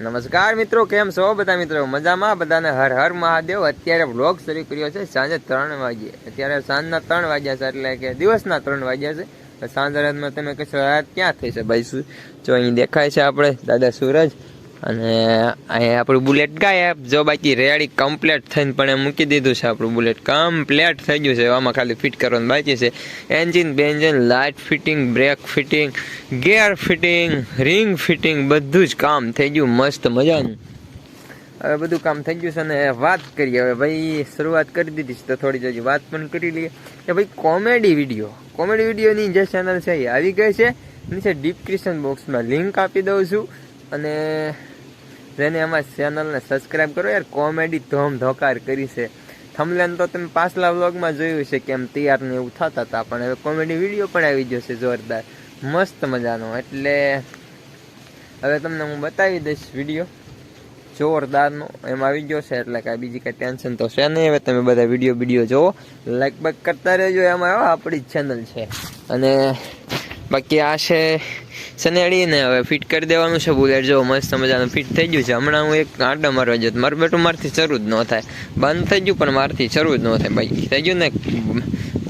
નમસ્કાર મિત્રો, કેમ છો બધા મિત્રો? મજામાં? બધાને હર હર મહાદેવ. અત્યારે વ્લોગ શરૂ કર્યો છે સાંજે ત્રણ વાગ્યે અત્યારે સાંજના ત્રણ વાગ્યા છે, એટલે કે દિવસના ત્રણ વાગ્યા છે. સાંજ રાતમાં તમે કહેશો રાત ક્યાં થઈ છે? ભાઈ, શું જો અહીં દેખાય છે આપણે, દાદા સૂરજ. અને અહીંયા આપણું બુલેટ ગાયબ જો બાકી રેડી કમ્પ્લેટ થઈને પણ મૂકી દીધું છે આપણું બુલેટ. કમ્પ્લેટ થઈ ગયું છે. આમાં ખાલી ફિટ કરવાનું બાકી છે. Engine બેન્જિન light fitting brake fitting gear fitting ring fitting બધું જ કામ થઈ ગયું. મસ્ત મજાનું. હવે બધું કામ થઈ ગયું છે અને વાત કરીએ. હવે ભાઈ શરૂઆત કરી દીધી છે તો થોડી જજી વાત પણ કરી લઈએ. કે ભાઈ કોમેડી વીડિયો કોમેડી વિડીયોની જે ચેનલ છે એ આવી ગઈ છે. નીચે ડિસ્ક્રિપ્શન બોક્સમાં લિંક આપી દઉં છું. અને જેને અમારી ચેનલને સબસ્ક્રાઈબ કરો યાર કોમેડી ધોમ ધોકાર કરી છે. થમલેન તો તમે પાછલા વ્લોગમાં જોયું છે કે એમ તૈયાર ને એવું થતા હતા, પણ હવે કોમેડી વીડિયો પણ આવી ગયો છે જોરદાર. મસ્ત મજાનો, એટલે હવે તમને હું બતાવી દઈશ વીડિયો જોરદારનો, એમ આવી ગયો છે, એટલે કાંઈ બીજી કાંઈ ટેન્શન તો છે નહીં. હવે તમે બધા વીડિયો વીડિયો જોવો. લાઈક બાઈક કરતા રહેજો, એમાં આપણી ચેનલ છે. અને બાકી આ છે સનેડીને હવે ફિટ કરી દેવાનું છે બુલેટ. જો મસ્ત મજાનું ફિટ થઈ ગયું છે. હમણાં હું એક આંટો મારવા જતો મારું બેટું મારથી શરૂ જ ન થાય. બંધ થઈ ગયું પણ મારથી શરૂ જ ન થાય. ભાઈ, થઈ ગયું ને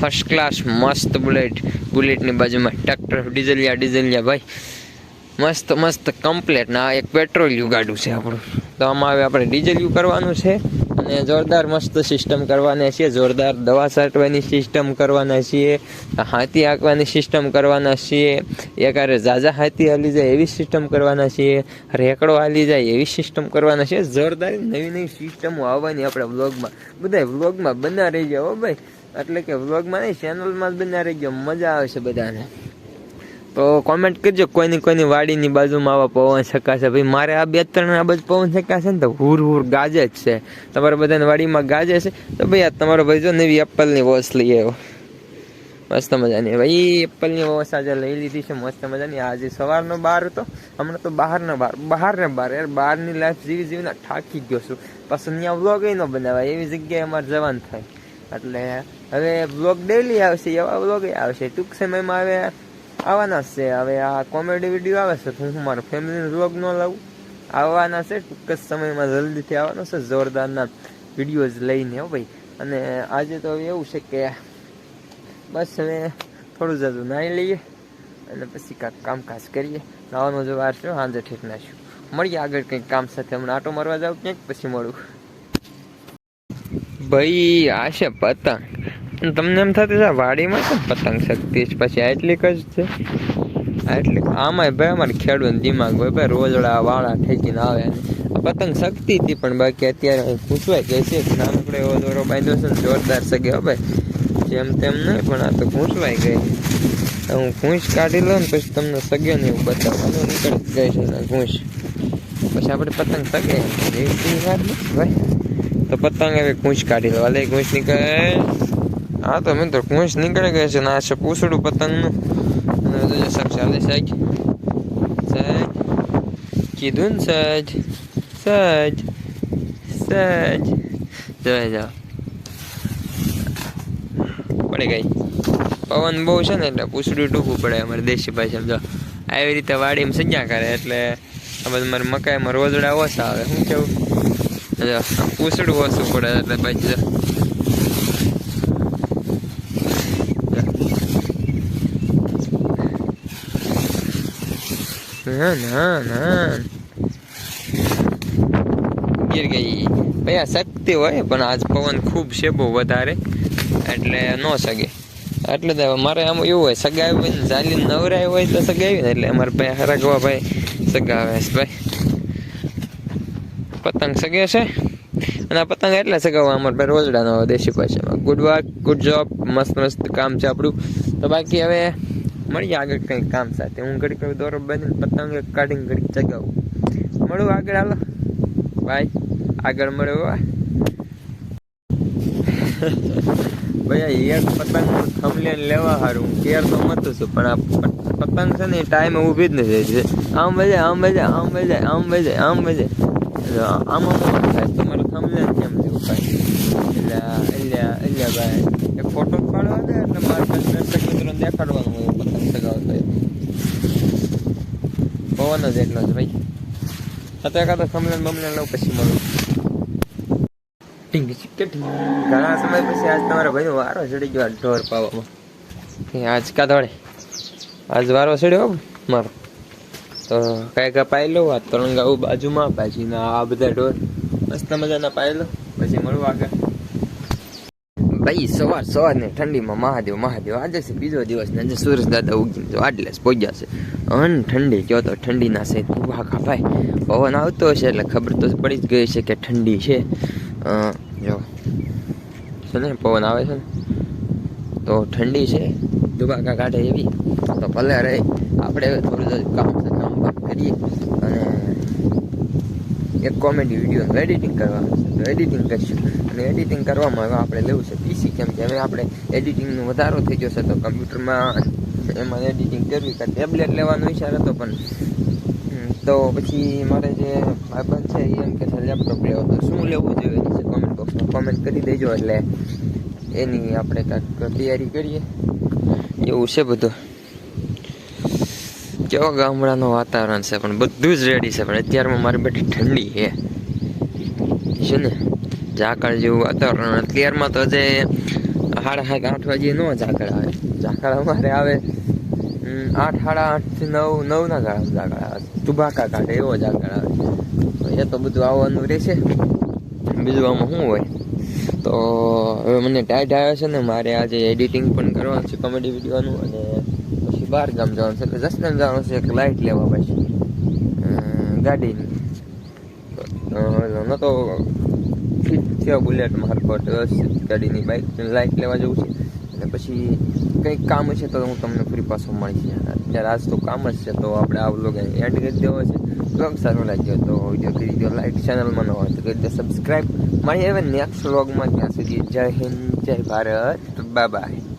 ફર્સ્ટ ક્લાસ મસ્ત બુલેટ. બુલેટની બાજુમાં ટ્રેક્ટર ડીઝલિયા ડીઝલિયા. ભાઈ, મસ્ત મસ્ત કમ્પ્લેટ ના એક યુ ગાડું છે આપણું. તો આમાં હવે આપણે ડીઝલિયું કરવાનું છે. અને જોરદાર મસ્ત સિસ્ટમ કરવાના છીએ, જોરદાર દવા છાંટવાની સિસ્ટમ કરવાના છીએ, હાથી હાંકવાની સિસ્ટમ કરવાના છીએ એકારે ઝાઝા હાથી હાલી જાય એવી સિસ્ટમ કરવાના છીએ, રેકડો હાલી જાય એવી સિસ્ટમ કરવાના છીએ. જોરદાર નવી નવી સિસ્ટમો આવવાની આપણે વ્લોગમાં બધા વ્લોગમાં બના રહી જાઓ હો ભાઈ. એટલે કે વ્લોગમાં નહીં ચેનલમાં જ બના રહી ગયો. મજા આવે છે બધાને. તો કોમેન્ટ કરજો, કોઈની કોઈની વાડીની બાજુમાં આવા પવન શકાશે ભાઈ, મારે આ બે ત્રણ આ બાજુ પવન શકાશે ને તો હુર હુર ગાજે જ છે. તમારા બધાને વાડીમાં ગાજે છે. તો ભાઈ, આ તમારો ભાઈ જો નવી એપલની વોસ લઈ આવ્યો. મસ્ત મજાની. ભાઈ એપલની વોસ આજે લઈ લીધી છે. મસ્ત મજાની. આજે સવારનો બાર હતો. હમણાં તો બહારનો બહાર ને બાર. યાર, બહારની લાઈફ જીવી જીવીને થાકી ગયો છું. પાછું ત્યાં વ્લોગ ન બનાવાય. એવી જગ્યાએ અમારે જવાનું થાય. એટલે હવે વ્લોગ ડેલી આવશે. એવા બ્લોગ આવશે. ટૂંક સમયમાં હવે આવવાના છે. હવે આ કોમેડી વીડિયો આવે છે, તો હું મારા ફેમિલીનો વ્લોગ ન લાવું. આવવાના છે, ટૂંક જ સમયમાં જલ્દીથી આવવાનો છે. જોરદારના વિડીયોઝ લઈને, હો ભાઈ. અને આજે તો હવે એવું છે કે બસ હવે થોડું જાજુ નાહી લઈએ અને પછી કાંઈક કામકાજ કરીએ. નાવાનો જો વાર છે સાંજે ઠીક નાખ્યું મળીએ આગળ કંઈક કામ સાથે. હમણાં આટો મારવા જાવ ક્યાંક, પછી મળું. ભાઈ, આ છે પતંગ. તમને એમ થતું છે વાડીમાં છે પતંગ શક્તિ છે? પછી આટલી જ છે. આટલી આમાંય ભાઈ અમારે ખેડૂત દિમાગ હોય ભાઈ, રોજડા વાળા ઠેકીને આવે પતંગ શક્તિ હતી, પણ બાકી અત્યારે હું પૂછવાય કે છે નાનકડો એવો દોરો બાંધ્યો છે ને, જોરદાર સગે ભાઈ. જેમ તેમ નહીં, પણ આ તો પૂછવાય ગઈ. હું ઘૂંસ કાઢી લઉં ને, પછી તમને સગે ને એવું બતાવવાનું નીકળી ગઈ છે ને ઘૂંસ. પછી આપણે પતંગ સગે એવી વાત ભાઈ. તો પતંગ હવે ઘૂંસ કાઢી લો હાલે, ઘૂંસ નીકળે. હા, તો મિત્રો કુંશ નીકળી ગયો છે ને આ છે પૂછડું પતંગનું. અને જોજો સાહેબ ચાલે સાહેબ. સાહેબ, કીધું ને સજ સજ સજ જોઈ જાઓ પડી ગઈ. પવન બહુ છે ને એટલે પૂછડું ટૂંકું પડે અમારે દેશી ભાઈ જો, આવી રીતે વાડીમાં સજ્જા કરે એટલે આ બધું મારે મકાઈમાં રોજડા ઓછા આવે. શું કેવું? જો, પૂછડું ઓછું પડે એટલે પછી જો ના ના ના ગીર ગઈ. ભાઈ શક્તિ હોય, પણ આજ પવન ખૂબ છે બહુ વધારે. એટલે ન સગે. એટલે મારે આમ એવું હોય સગાવી ને ચાલી નવરાય હોય તો સગાવી ને એટલે અમારે ભાઈ હરગવા ભાઈ સગાવે ભાઈ. પતંગ સગે છે? અને આ પતંગ એટલે સગાવવા? અમારે ભાઈ રોજડાનો દેશી ભાષામાં. ગુડ વર્ક ગુડ જોબ મસ્ત મસ્ત કામ છે આપણું. તો બાકી હવે મળીએ આગળ કંઈક કામ સાથે. હું ઘડીક હવે દોરો બંધ પતંગ કાઢીને ઘડીક ચગાવું. મળું આગળ, હાલો. ભાઈ આગળ મળ્યો ભાઈ એક પતંગ થમલેન લેવા સારું કેર તો મતું છું, પણ આ પતંગ છે ને ટાઈમે ઊભી જ નથી રહી. આમ બજે આમ બજે આમ બજે આમ બજે આમ બજે આમ આમ થાય તમારું થમલેન કેમ જેવું ભાઈ એટલે એટલે એટલે ભાઈ એ ફોટો પાડવા દે, એટલે મારે મિત્રો દેખાડવાનું ચગાવતો પવન જ એટલો જ ભાઈ. અત્યારે કાં તો કમલન બમલન લઉં પછી મળું. ઘણા સમય પછી આજ તમારા ભાઈનો વારો ચડી ગયો ઢોર પાવામાં. આજ કા આજ વારો ચડ્યો મારો. તો કાંઈ કાંઈ પાઈ લઉં આ ત્રણ ગાઉ બાજુમાં પછી આ બધા ઢોર. મસ્ત મજાના પાઈ લો પછી મળું આગળ. ભાઈ, સવાર સવાર ને ઠંડીમાં મહાદેવ મહાદેવ. આજે છે બીજો દિવસ ને આજે સુરેશ દાદા ઉગી જો આટલે પહોંચ્યા છે. અન ઠંડી, કયો તો ઠંડીના છે. ઊભા કાપાય પવન આવતો હશે એટલે ખબર તો પડી જ ગઈ છે કે ઠંડી છે. જો. છે ને, પવન આવે છે ને. તો ઠંડી છે. દુબાકા કાઢે એવી. તો ભલે રે, આપણે થોડું કામ કામ કરીએ. અને એક કોમેડી વીડિયો એડિટિંગ કરવાનું છે. તો એડિટિંગ કરીશું અને એડિટિંગ કરવામાં હવે આપણે લેવું છે પીસી કેમ કે હવે આપણે એડિટિંગનો વધારો થઈ છે. તો કમ્પ્યુટરમાં એમાં એડિટિંગ કરવી કાં ટેબ્લેટ લેવાનો વિચાર હતો પણ તો પછી મારે જે ભાઈબંધ છે એ એમ કે છે લેપટોપ લેવો. તો શું લેવું જોઈએ? છે કોમેન્ટ બોક્સમાં કોમેન્ટ કરી દેજો એટલે એની આપણે કાંઈક તૈયારી કરીએ. એવું છે બધું. કેવો ગામડાનું વાતાવરણ છે, પણ બધું જ રેડી છે, પણ અત્યારમાં મારી બેટી ઠંડી છે. છે ને, ઝાકળ જેવું વાતાવરણ. અત્યારમાં તો જે સાડા સાત, આઠ વાગે નો ઝાકળ આવે. ઝાકળ અમારે આવે આઠ, સાડા આઠથી નવ, નવના ગાળા ઝાકળ આવે. તુબાકા કાઢે એવો ઝાકળ આવે. એ તો બધું આવવાનું રહેશે. બીજું આમાં શું હોય? તો હવે મને ટાઈટ આવ્યો છે ને, મારે આજે એડિટિંગ પણ કરવાનું છે કોમેડી વિડીયોનું અને બહાર ગામ જવાનું છે એટલે જસદણ જવાનું છે એક લાઇટ લેવા પછી. ગાડીની ન તો ફિટ થયો બુલેટ મારફત ગાડીની બાઇક લાઇટ લેવા જવું છે. અને પછી કંઈક કામ હશે તો હું તમને ફરી પાછો મળીશ અત્યારે આજ તો કામ જ છે, તો આપણે આ વ્લોગ એન્ડ કરી દેવો છે. વ્લોગ સારો લાગ્યો તો વીડિયો કરી દો લાઇક ચેનલમાં ન હોય તો કરી દો સબસ્ક્રાઈબ મળી હવે નેક્સ્ટ વ્લોગમાં ત્યાં સુધી જય હિન્દ, જય ભારત બાય બાય